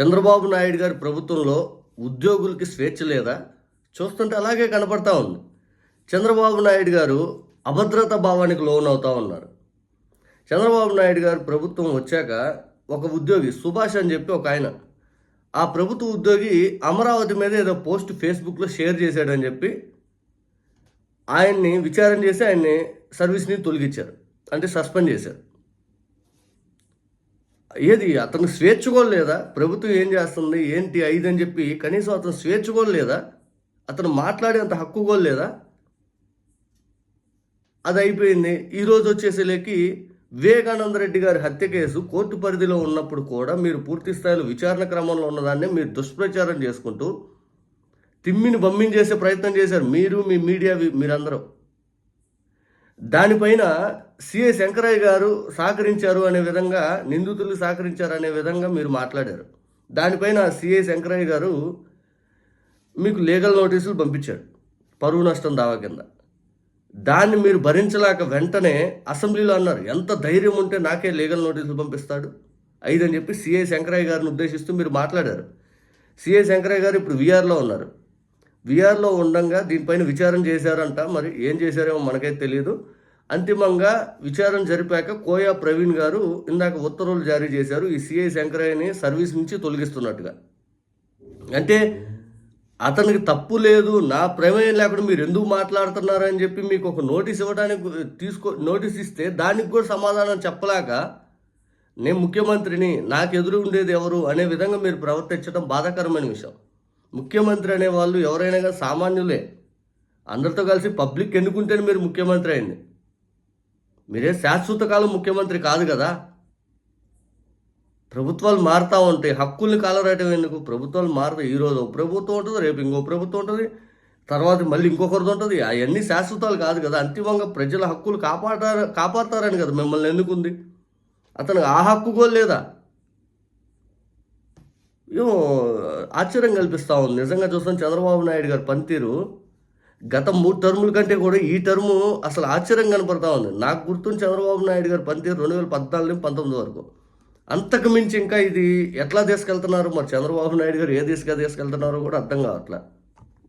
చంద్రబాబు నాయుడు గారి ప్రభుత్వంలో ఉద్యోగులకి స్వేచ్ఛ లేదా? చూస్తుంటే అలాగే కనపడతా ఉంది. చంద్రబాబు నాయుడు గారు అభద్రత భావానికి లోనవుతా ఉన్నారు. చంద్రబాబు నాయుడు గారు ప్రభుత్వం వచ్చాక ఒక ఉద్యోగి సుభాష్ అని చెప్పి ఒక ఆయన ఆ ప్రభుత్వ ఉద్యోగి అమరావతి మీద ఏదో పోస్ట్ ఫేస్బుక్లో షేర్ చేశాడని చెప్పి ఆయన్ని విచారణ చేసి ఆయన్ని సర్వీస్ని తొలగించారు. అంటే సస్పెండ్ చేశారు. ఏది? అతను స్వేచ్ఛ కూడా లేదా ప్రభుత్వం ఏం చేస్తుంది? ఏంటి? ఐదు అని చెప్పి కనీసం అతను స్వేచ్ఛ కూడా లేదా అతను మాట్లాడేంత హక్కు కూడా లేదా అది అయిపోయింది ఈరోజు వచ్చేసేలేకి వివేకానంద రెడ్డి గారి హత్య కేసు కోర్టు పరిధిలో ఉన్నప్పుడు కూడా మీరు పూర్తి స్థాయిలో విచారణ క్రమంలో ఉన్నదాన్ని మీరు దుష్ప్రచారం చేసుకుంటూ తిమ్మిని బమ్మించేసే ప్రయత్నం చేశారు. మీరు మీ మీడియా మీరందరూ. దానిపైన సిఏ శంకరయ్య గారు సహకరించారు అనే విధంగా నిందితులు సహకరించారు అనే విధంగా మీరు మాట్లాడారు. దానిపైన సిఏ శంకరయ్య గారు మీకు లీగల్ నోటీసులు పంపించాడు పరువు నష్టం దావా కింద. దాన్ని మీరు భరించలేక వెంటనే అసెంబ్లీలో అన్నారు ఎంత ధైర్యం ఉంటే నాకే లీగల్ నోటీసులు పంపిస్తాడు? ఐదని చెప్పి సిఏ శంకరయ్య గారిని ఉద్దేశిస్తూ మీరు మాట్లాడారు. సిఏ శంకరయ్య గారు ఇప్పుడు విఆర్లో ఉన్నారు. విఆర్లో ఉండగా దీనిపైన విచారణ చేశారంట మరి ఏం చేశారేమో మనకైతే తెలియదు అంతిమంగా విచారణ జరిపాక కోయా ప్రవీణ్ గారు ఇందాక ఉత్తర్వులు జారీ చేశారు. ఈ సిఐ శంకరయ్యని సర్వీస్ నుంచి తొలగిస్తున్నట్టుగా. అంటే అతనికి తప్పు లేదు నా ప్రమేయం లేకుండా మీరు ఎందుకు మాట్లాడుతున్నారని చెప్పి మీకు ఒక నోటీస్ ఇవ్వడానికి తీసుకో నోటీస్ ఇస్తే దానికి కూడా సమాధానం చెప్పలేక నేను ముఖ్యమంత్రిని నాకు ఎదురు ఉండేది ఎవరు అనే విధంగా మీరు ప్రవర్తించడం బాధాకరమైన విషయం. ముఖ్యమంత్రి అనే వాళ్ళు ఎవరైనా కానీ సామాన్యులే. అందరితో కలిసి పబ్లిక్ ఎన్నుకుంటేనే మీరు ముఖ్యమంత్రి అయింది మీరే శాశ్వత కాలం ముఖ్యమంత్రి కాదు కదా. ప్రభుత్వాలు మారుతూ ఉంటాయి. హక్కుల్ని కాలరాయటం ఎందుకు? ప్రభుత్వాలు మారుతాయి ఈరోజు ఒక ప్రభుత్వం ఉంటుంది రేపు ఇంకో ప్రభుత్వం ఉంటుంది తర్వాత మళ్ళీ ఇంకొకరిది ఉంటుంది. అవన్నీ శాశ్వతాలు కాదు కదా. అంతిమంగా ప్రజల హక్కులు కాపాడారు కాపాడతారని కదా మిమ్మల్ని ఎందుకుంది? అతనికి ఆ హక్కు కూడా లేదా? ఏమో ఆశ్చర్యం కల్పిస్తూ ఉంది. నిజంగా చూస్తాం చంద్రబాబు నాయుడు గారి పనితీరు గత మూడు టర్ముల కంటే కూడా ఈ టర్ము అసలు ఆశ్చర్యం కనపడతా ఉంది. నాకు గుర్తుంది చంద్రబాబు నాయుడు గారు పనితీరు రెండు వేల పద్నాలుగు నుంచి పంతొమ్మిది వరకు. అంతకు మించి ఇంకా ఇది ఎట్లా తీసుకెళ్తున్నారు? మరి చంద్రబాబు నాయుడు గారు ఏ దిశగా తీసుకెళ్తున్నారో కూడా అర్థం కావట్లే.